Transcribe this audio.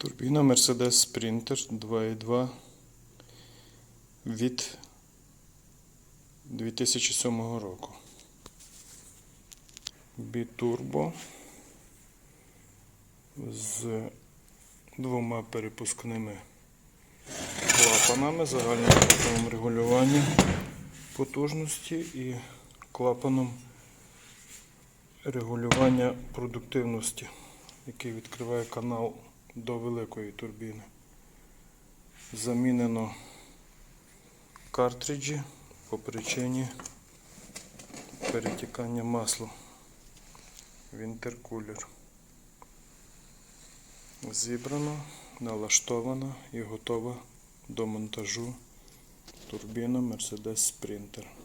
Турбіна Mercedes Sprinter 2.2 від 2007 року. Бітурбо з двома перепускними клапанами, загальним клапаном регулювання потужності і клапаном регулювання продуктивності, який відкриває канал до великої турбіни. Замінено картриджі по причині перетікання масла в інтеркулер. Зібрано, налаштована і готова до монтажу турбіна Mercedes Sprinter.